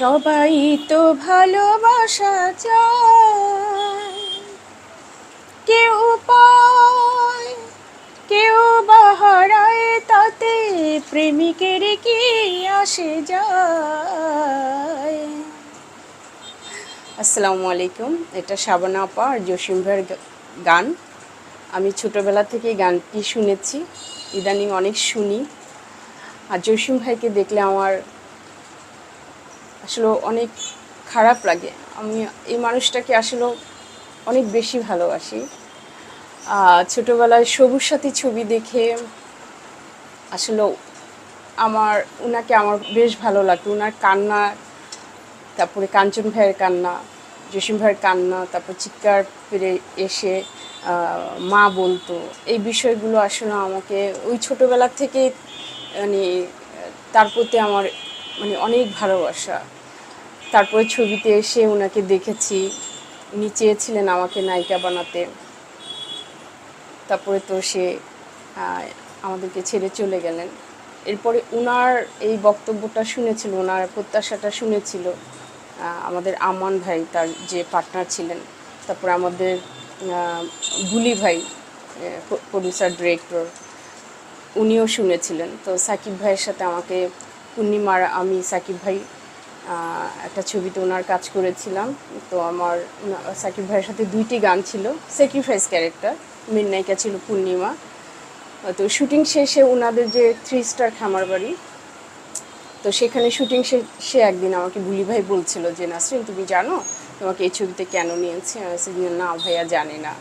সবাই তো ভালোবাসা চায়। কেউ পায়, কেউ বা হারায়, তাতে প্রেমিকের কি আসে যায়? আসসালামু আলাইকুম, এটা শাবানা আপা আর জসিম ভাইয়ের গান। আমি ছোটোবেলা থেকে গানটি শুনেছি, ইদানিং অনেক শুনি। আর জসিম ভাইকে দেখলে আমার আসলে অনেক খারাপ লাগে। আমি এই মানুষটাকে আসলে অনেক বেশি ভালোবাসি। ছোটবেলায় সবুজ সাথী ছবি দেখে আসলে আমার ওনাকে আমার বেশ ভালো লাগতো। ওনার কান্না, তারপরে কাঞ্চন ভাইয়ের কান্না, জসিম ভাইয়ের কান্না, তারপর চিৎকার পেরে এসে মা বলতো। এই বিষয়গুলো আসলে আমাকে ওই ছোটোবেলা থেকে মানে তার প্রতি আমার মানে অনেক ভালোবাসা। তারপরে ছবিতে এসে ওনাকে দেখেছি। উনি চেয়েছিলেন আমাকে নায়িকা বানাতে। তারপরে তো সে আমাদেরকে ছেড়ে চলে গেলেন। এরপরে ওনার এই বক্তব্যটা শুনেছিল, ওনার প্রত্যাশাটা শুনেছিল আমাদের আমান ভাই তার যে পার্টনার ছিলেন। তারপরে আমাদের গুলি ভাই প্রডিউসার ডিরেক্টর উনিও শুনেছিলেন। তো সাকিব ভাইয়ের সাথে আমাকে, পূর্ণিমার আমি সাকিব ভাই একটা ছবিতে ওনার কাজ করেছিলাম। তো আমার সাকিব ভাইয়ের সাথে দুইটি গান ছিল। স্যাক্রিফাইস ক্যারেক্টার মেন নায়িকা ছিল পূর্ণিমা। তো শুটিং শেষে ওনাদের যে থ্রি স্টার খামার বাড়ি, তো সেখানে শুটিং শেষে একদিন আমাকে বুলি ভাই বলছিল যে, নাসরিন, তুমি জানো তোমাকে এই ছবিতে কেন নিয়েছি? না ভাইয়া, জানি না।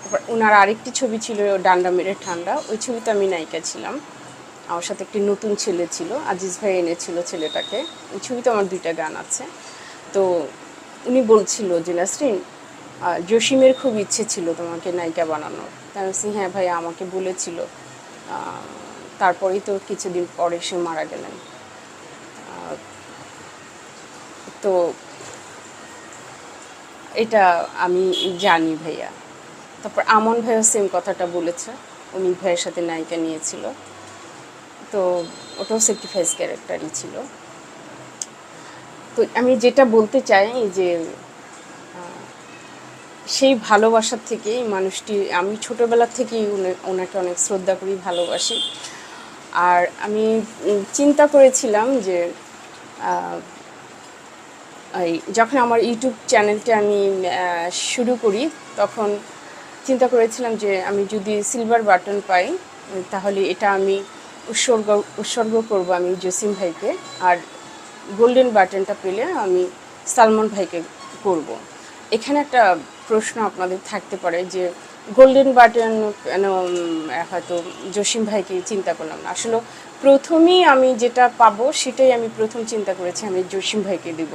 তারপর ওনার আরেকটি ছবি ছিল ডান্ডা মেরে ঠান্ডা। ওই ছবিতে আমি নায়িকা ছিলাম। আমার সাথে একটি নতুন ছেলে ছিল, আজিজ ভাই এনেছিল ছেলেটাকে। ওই ছবিতে আমার দুইটা গান আছে। তো উনি বলছিল যে, নাসরিন জসিমের খুব ইচ্ছে ছিল তোমাকে নায়িকা বানানোর। তাই হ্যাঁ ভাই, আমাকে বলেছিল। তারপরেই তো কিছুদিন পরে সে মারা গেলেন। তো এটা আমি জানি ভাইয়া। তারপর আমন ভাইও সেম কথাটা বলেছে। উনি ভাইয়ের সাথে নায়িকা নিয়েছিল। তো ওটাও সেক্রিফাইস ক্যারেক্টারই ছিল। তো আমি যেটা বলতে চাই যে সেই ভালোবাসার থেকে মানুষটি, আমি ছোটোবেলা থেকেই ওনাকে অনেক শ্রদ্ধা করি, ভালোবাসি। আর আমি চিন্তা করেছিলাম যে যখন আমার ইউটিউব চ্যানেলটা আমি শুরু করি, তখন চিন্তা করেছিলাম যে, আমি যদি সিলভার বাটন পাই, তাহলে এটা আমি উৎসর্গ উৎসর্গ করব আমি জসিম ভাইকে। আর গোল্ডেন বাটনটা পেলে আমি সালমান ভাইকে করব। এখানে একটা প্রশ্ন আপনাদের থাকতে পারে যে গোল্ডেন বাটন কেন হয়তো জসিম ভাইকে চিন্তা করলাম না। আসলে প্রথমেই আমি যেটা পাবো সেটাই আমি প্রথম চিন্তা করেছি, আমি জসিম ভাইকে দিব।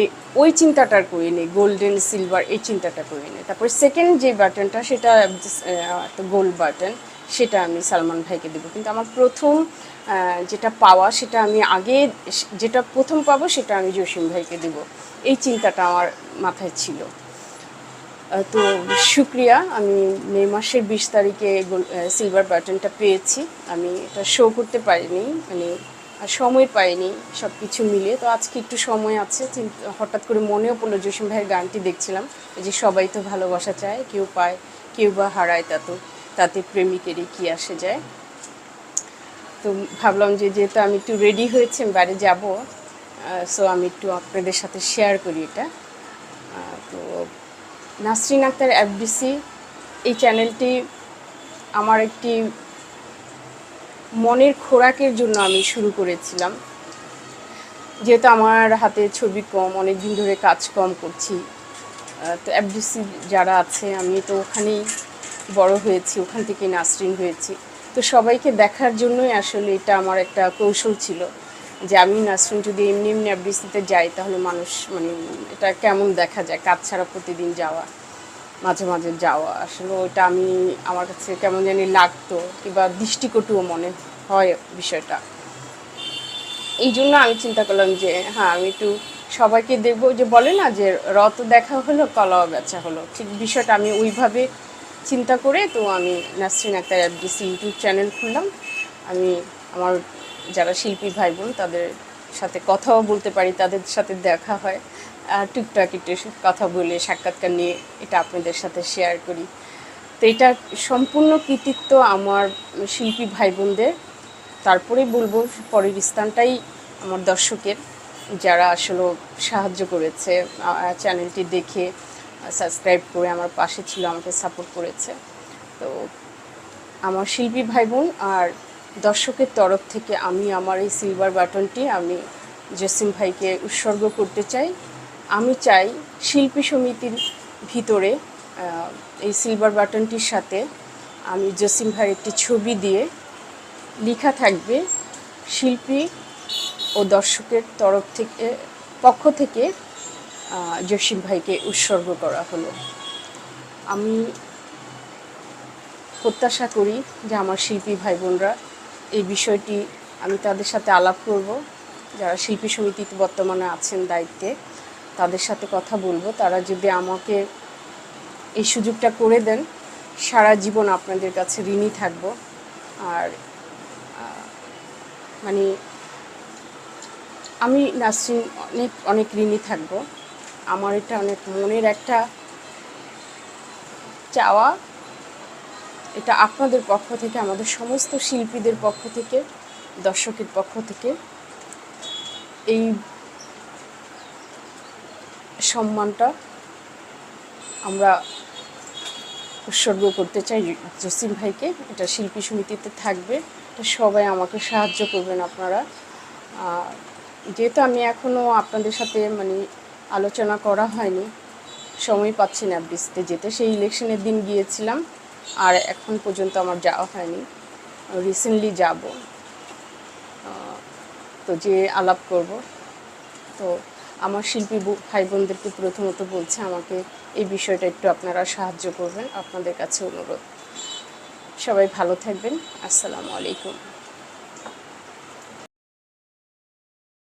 এই ওই চিন্তাটা করিনি গোল্ডেন সিলভার এই চিন্তাটা করিনি তারপর সেকেন্ড যে বাটনটা সেটা গোল্ড বাটন সেটা আমি সালমান ভাইকে দেবো। কিন্তু আমার প্রথম যেটা পাওয়া সেটা আমি আগে যেটা প্রথম পাবো সেটা আমি জসিম ভাইকে দেবো। এই চিন্তাটা আমার মাথায় ছিল। তো শুক্রিয়া, আমি মে মাসের বিশ তারিখে সিলভার বাটনটা পেয়েছি। আমি এটা শো করতে পারিনি মানে সময় পাইনি সব কিছু মিলে। তো আজকে একটু সময় আছে হঠাৎ করে মনেও পড়ল জসিম ভাইয়ের গানটি দেখছিলাম। যে সবাই তো ভালোবাসা চায়, কেউ পায়, কেউ বা হারায় তা তো। তাতে প্রেমিকেরই কি আসে যায়। তো ভাবলাম যে যেহেতু আমি একটু রেডি হয়েছি, আমি বাইরে যাব সো আমি একটু আপনাদের সাথে শেয়ার করি এটা। তো নাসরিন আক্তার এফবিসি এই চ্যানেলটি আমার একটি মনের খোরাকের জন্য আমি শুরু করেছিলাম। যেহেতু আমার হাতে ছবি কম অনেক দিন ধরে কাজ কম করছি তো এফডিসি যারা আছে, আমি তো ওখানেই বড় হয়েছি, ওখান থেকে নাসরিন হয়েছি। তো সবাইকে দেখার জন্যই আসলে এটা আমার একটা কৌশল ছিল যে আমি নাসরিন যদি এমনি এমনি এফডিসিতে যাই, তাহলে মানুষ মানে এটা কেমন দেখা যায়? কাজ ছাড়া প্রতিদিন যাওয়া, মাঝে মাঝে যাওয়া। আসলে ওটা আমি, আমার কাছে কেমন জানি লাগতো কিংবা দৃষ্টিকটুও মনে হয় বিষয়টা। এই জন্য আমি চিন্তা করলাম যে হ্যাঁ আমি একটু সবাইকে দেখব যে বলে না যে রত দেখা হলো, কলাও বেচা হলো। ঠিক বিষয়টা আমি ওইভাবে চিন্তা করে তো আমি Nasrin Akter FDC YouTube channel খুললাম। আমি আমার যারা শিল্পী ভাই বোন, তাদের সাথে কথাও বলতে পারি, তাদের সাথে দেখা হয়। আর টুকটাক একটু কথা বলে, সাক্ষাৎকার নিয়ে এটা আপনাদের সাথে শেয়ার করি। তো এটা সম্পূর্ণ কৃতিত্ব আমার শিল্পী ভাই বোনদের। তারপরে বলব, পরের স্থানটাই আমার দর্শকের, যারা আসলে সাহায্য করেছে চ্যানেলটি দেখে সাবস্ক্রাইব করে আমার পাশে ছিল, আমাকে সাপোর্ট করেছে। তো আমার শিল্পী ভাই বোন আর দর্শকের তরফ থেকে আমি আমার এই সিলভার বাটনটি আমি জসিম ভাইকে উৎসর্গ করতে চাই। আমি চাই শিল্পী সমিতির ভিতরে এই সিলভার বাটনটির সাথে আমি জসিম ভাইয়ের একটি ছবি দিয়ে লেখা থাকবে, শিল্পী ও দর্শকের তরফ থেকে, পক্ষ থেকে জসিম ভাইকে উৎসর্গ করা হলো। আমি প্রত্যাশা করি যে আমার শিল্পী ভাই বোনরা এই বিষয়টি আমি তাদের সাথে আলাপ করব। যারা শিল্পী সমিতিতে বর্তমানে আছেন দায়িত্বে, তাদের সাথে কথা বলব। তারা যদি আমাকে এই সুযোগটা করে দেন, সারা জীবন আপনাদের কাছে ঋণী থাকব। আর মানে আমি নাসরিন অনেক অনেক ঋণী থাকব। আমার এটা অনেক মনের একটা চাওয়া। এটা আপনাদের পক্ষ থেকে, আমাদের সমস্ত শিল্পীদের পক্ষ থেকে, দর্শকের পক্ষ থেকে। এই সম্মানটা আমরা উৎসর্গ করতে চাই জসিম ভাইকে। এটা শিল্পী সমিতিতে থাকবে। এটা সবাই আমাকে সাহায্য করবেন আপনারা। যেহেতু আমি এখনও আপনাদের সাথে মানে আলোচনা করা হয়নি। সময় পাচ্ছি না বৃষ্টিতে যেতে। সেই ইলেকশনের দিন গিয়েছিলাম আর এখন পর্যন্ত আমার যাওয়া হয়নি। রিসেন্টলি যাব। তো যে আলাপ করব। তো আমার শিল্পী ভাই বোনদেরকে প্রথমত বলছে, আমাকে এই বিষয়টা একটু আপনারা সাহায্য করবেন। আপনাদের কাছে অনুরোধ। সবাই ভালো থাকবেন। আসসালামু আলাইকুম।